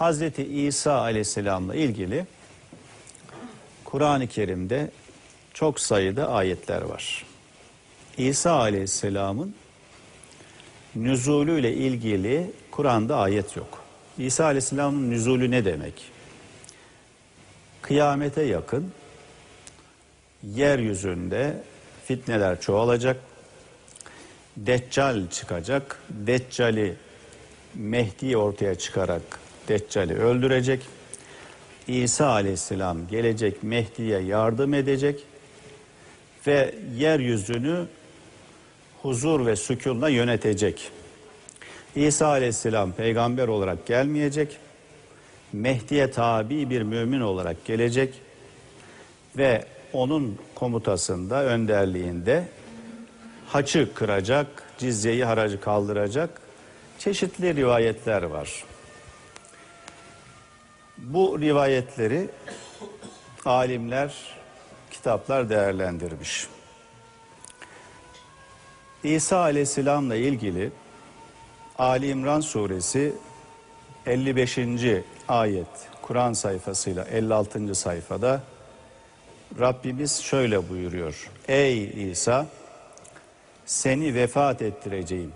Hazreti İsa aleyhisselamla ilgili Kur'an-ı Kerim'de çok sayıda ayetler var. İsa aleyhisselamın nüzulüyle ilgili Kur'an'da ayet yok. İsa aleyhisselamın nüzulü ne demek? Kıyamete yakın yeryüzünde fitneler çoğalacak. Deccal çıkacak. Deccali Mehdi ortaya çıkarak Deccali öldürecek. İsa aleyhisselam gelecek Mehdi'ye yardım edecek ve yeryüzünü huzur ve sükunla yönetecek. İsa aleyhisselam peygamber olarak gelmeyecek. Mehdi'ye tabi bir mümin olarak gelecek ve onun komutasında, önderliğinde haçı kıracak, cizyeyi haracı kaldıracak çeşitli rivayetler var. Bu rivayetleri alimler, kitaplar değerlendirmiş. İsa aleyhisselamla ilgili Ali İmran suresi 55. ayet Kur'an sayfasıyla 56. sayfada Rabbimiz şöyle buyuruyor. Ey İsa seni vefat ettireceğim.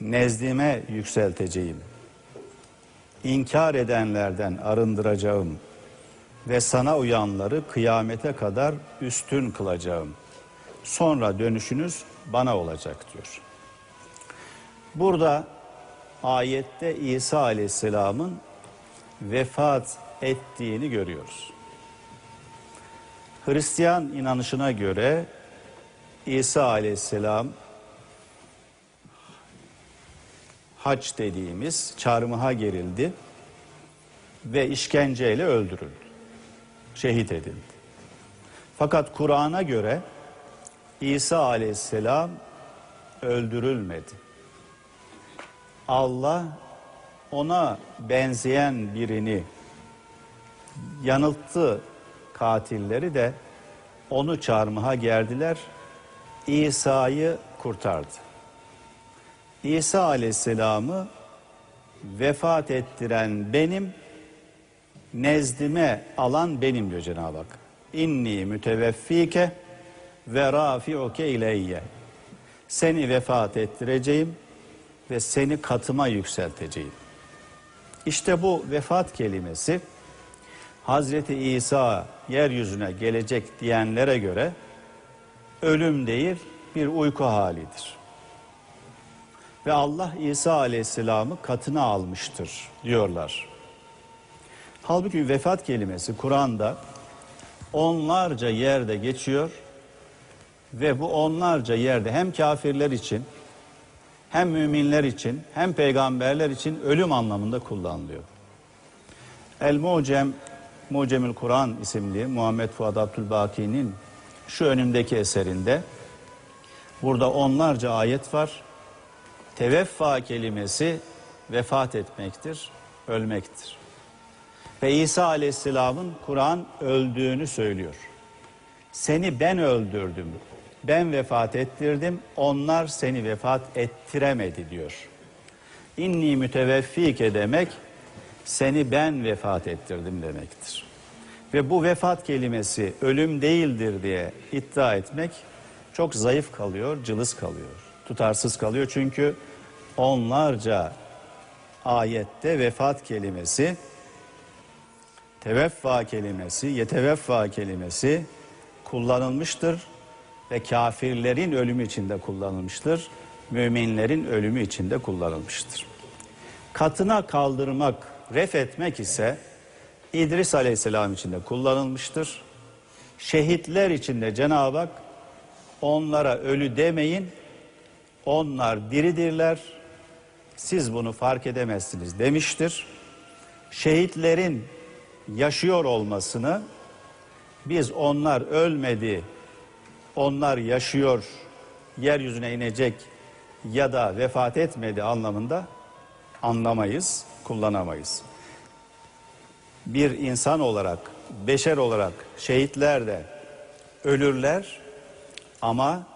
Nezdime yükselteceğim. İnkar edenlerden arındıracağım ve sana uyanları kıyamete kadar üstün kılacağım. Sonra dönüşünüz bana olacak diyor. Burada ayette İsa Aleyhisselam'ın vefat ettiğini görüyoruz. Hristiyan inanışına göre İsa Aleyhisselam haç dediğimiz çarmıha gerildi ve işkenceyle öldürüldü. Şehit edildi. Fakat Kur'an'a göre İsa Aleyhisselam öldürülmedi. Allah ona benzeyen birini yanılttı katilleri de onu çarmıha gerdiler. İsa'yı kurtardı. İsa Aleyhisselam'ı vefat ettiren benim, nezdime alan benim diyor Cenab-ı Hak. İnni müteveffike ve rafi'uke ileyye. Seni vefat ettireceğim ve seni katıma yükselteceğim. İşte bu vefat kelimesi Hazreti İsa yeryüzüne gelecek diyenlere göre ölüm değil bir uyku halidir. Ve Allah İsa Aleyhisselam'ı katına almıştır diyorlar. Halbuki vefat kelimesi Kur'an'da onlarca yerde geçiyor ve bu onlarca yerde hem kafirler için hem müminler için hem peygamberler için ölüm anlamında kullanılıyor. El Mucem Mucemül Kur'an isimli Muhammed Fuad Abdülbaki'nin şu önümdeki eserinde burada onlarca ayet var. Teveffa kelimesi vefat etmektir, ölmektir. Ve İsa Aleyhisselam'ın Kur'an öldüğünü söylüyor. Seni ben öldürdüm, ben vefat ettirdim, onlar seni vefat ettiremedi diyor. İnni müteveffike demek, seni ben vefat ettirdim demektir. Ve bu vefat kelimesi ölüm değildir diye iddia etmek çok zayıf kalıyor, cılız kalıyor, tutarsız kalıyor. Çünkü onlarca ayette vefat kelimesi, teveffa kelimesi, yeteveffa kelimesi kullanılmıştır ve kafirlerin ölümü içinde kullanılmıştır. Müminlerin ölümü içinde kullanılmıştır. Katına kaldırmak, ref etmek ise İdris Aleyhisselam içinde kullanılmıştır. Şehitler içinde Cenab-ı Hak onlara ölü demeyin, onlar diridirler, siz bunu fark edemezsiniz demiştir. Şehitlerin yaşıyor olmasını biz onlar ölmedi, onlar yaşıyor, yeryüzüne inecek ya da vefat etmedi anlamında anlamayız, kullanamayız. Bir insan olarak, beşer olarak şehitler de ölürler ama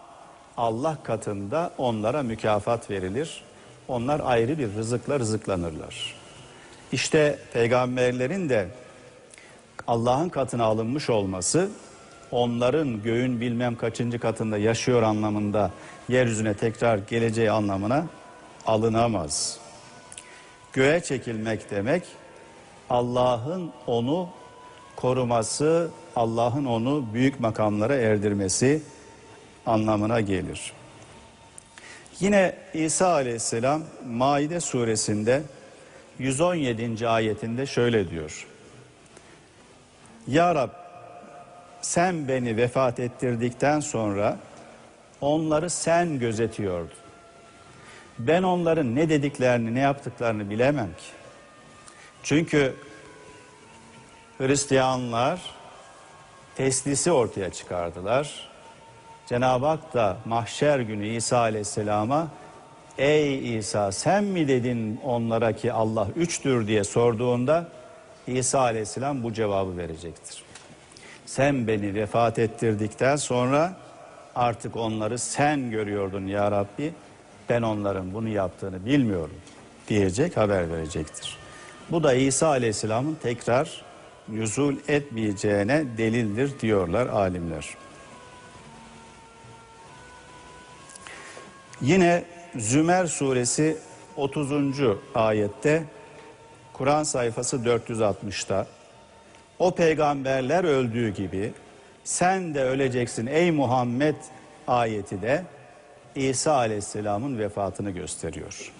Allah katında onlara mükafat verilir. Onlar ayrı bir rızıkla rızıklanırlar. İşte peygamberlerin de Allah'ın katına alınmış olması onların göğün bilmem kaçıncı katında yaşıyor anlamında yeryüzüne tekrar geleceği anlamına alınamaz. Göğe çekilmek demek Allah'ın onu koruması, Allah'ın onu büyük makamlara erdirmesi anlamına gelir. Yine İsa aleyhisselam Maide suresinde 117. ayetinde şöyle diyor. Ya Rab sen beni vefat ettirdikten sonra onları sen gözetiyordun. Ben onların ne dediklerini ne yaptıklarını bilemem ki. Çünkü Hristiyanlar teslisi ortaya çıkardılar. Cenab-ı Hak da mahşer günü İsa Aleyhisselam'a Ey İsa sen mi dedin onlara ki Allah üçtür diye sorduğunda İsa Aleyhisselam bu cevabı verecektir. Sen beni vefat ettirdikten sonra artık onları sen görüyordun ya Rabbi. Ben onların bunu yaptığını bilmiyorum diyecek haber verecektir. Bu da İsa Aleyhisselam'ın tekrar nüzul etmeyeceğine delildir diyorlar alimler. Yine Zümer suresi 30. ayette Kur'an sayfası 460'ta o peygamberler öldüğü gibi sen de öleceksin ey Muhammed ayeti de İsa aleyhisselamın vefatını gösteriyor.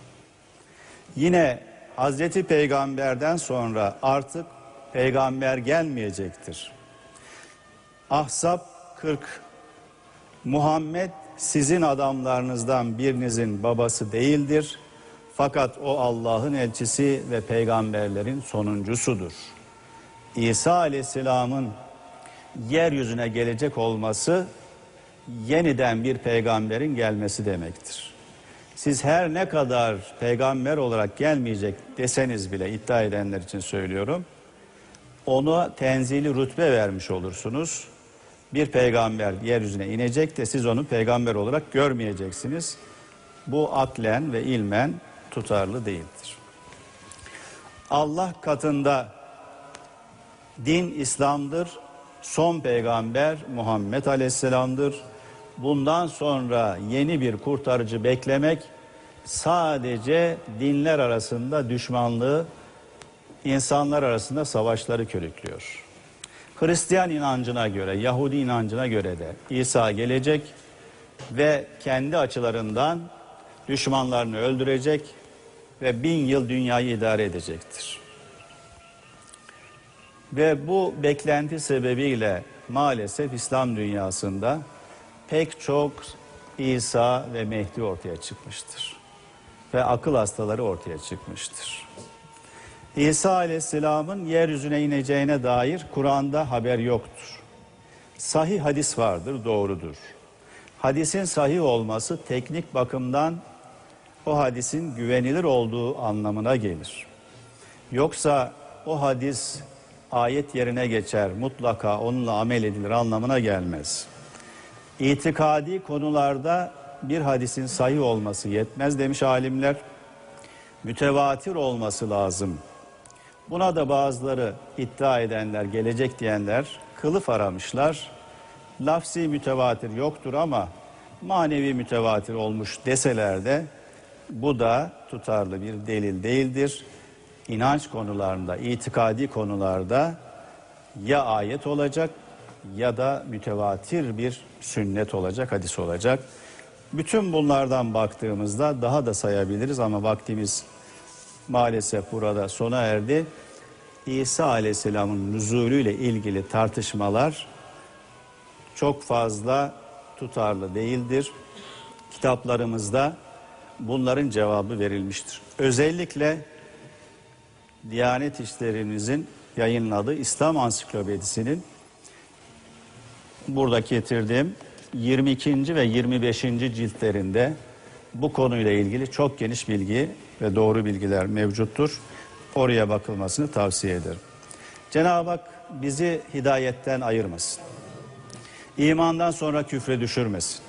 Yine Hazreti Peygamber'den sonra artık peygamber gelmeyecektir. Ahzab 40 Muhammed sizin adamlarınızdan birinizin babası değildir. Fakat o Allah'ın elçisi ve peygamberlerin sonuncusudur. İsa aleyhisselamın yeryüzüne gelecek olması yeniden bir peygamberin gelmesi demektir. Siz her ne kadar peygamber olarak gelmeyecek deseniz bile iddia edenler için söylüyorum. Ona tenzili rütbe vermiş olursunuz. Bir peygamber yeryüzüne inecek de siz onu peygamber olarak görmeyeceksiniz. Bu aklen ve ilmen tutarlı değildir. Allah katında din İslam'dır. Son peygamber Muhammed Aleyhisselam'dır. Bundan sonra yeni bir kurtarıcı beklemek sadece dinler arasında düşmanlığı, insanlar arasında savaşları körüklüyor. Hristiyan inancına göre, Yahudi inancına göre de İsa gelecek ve kendi açılarından düşmanlarını öldürecek ve bin yıl dünyayı idare edecektir. Ve bu beklenti sebebiyle maalesef İslam dünyasında pek çok İsa ve Mehdi ortaya çıkmıştır. Ve akıl hastaları ortaya çıkmıştır. İsa aleyhisselamın yeryüzüne ineceğine dair Kur'an'da haber yoktur. Sahih hadis vardır, doğrudur. Hadisin sahih olması teknik bakımdan o hadisin güvenilir olduğu anlamına gelir. Yoksa o hadis ayet yerine geçer, mutlaka onunla amel edilir anlamına gelmez. İtikadi konularda bir hadisin sahih olması yetmez demiş alimler. Mütevatir olması lazım. Buna da bazıları iddia edenler, gelecek diyenler kılıf aramışlar. Lafzi mütevatir yoktur ama manevi mütevatir olmuş deseler de bu da tutarlı bir delil değildir. İnanç konularında, itikadi konularda ya ayet olacak ya da mütevatir bir sünnet olacak, hadis olacak. Bütün bunlardan baktığımızda daha da sayabiliriz ama vaktimiz maalesef burada sona erdi. İsa Aleyhisselam'ın nüzulüyle ilgili tartışmalar çok fazla tutarlı değildir. Kitaplarımızda bunların cevabı verilmiştir. Özellikle Diyanet İşlerimizin yayınladığı İslam Ansiklopedisi'nin burada getirdiğim 22. ve 25. ciltlerinde bu konuyla ilgili çok geniş bilgi ve doğru bilgiler mevcuttur. Oraya bakılmasını tavsiye ederim. Cenab-ı Hak bizi hidayetten ayırmasın. İmandan sonra küfre düşürmesin.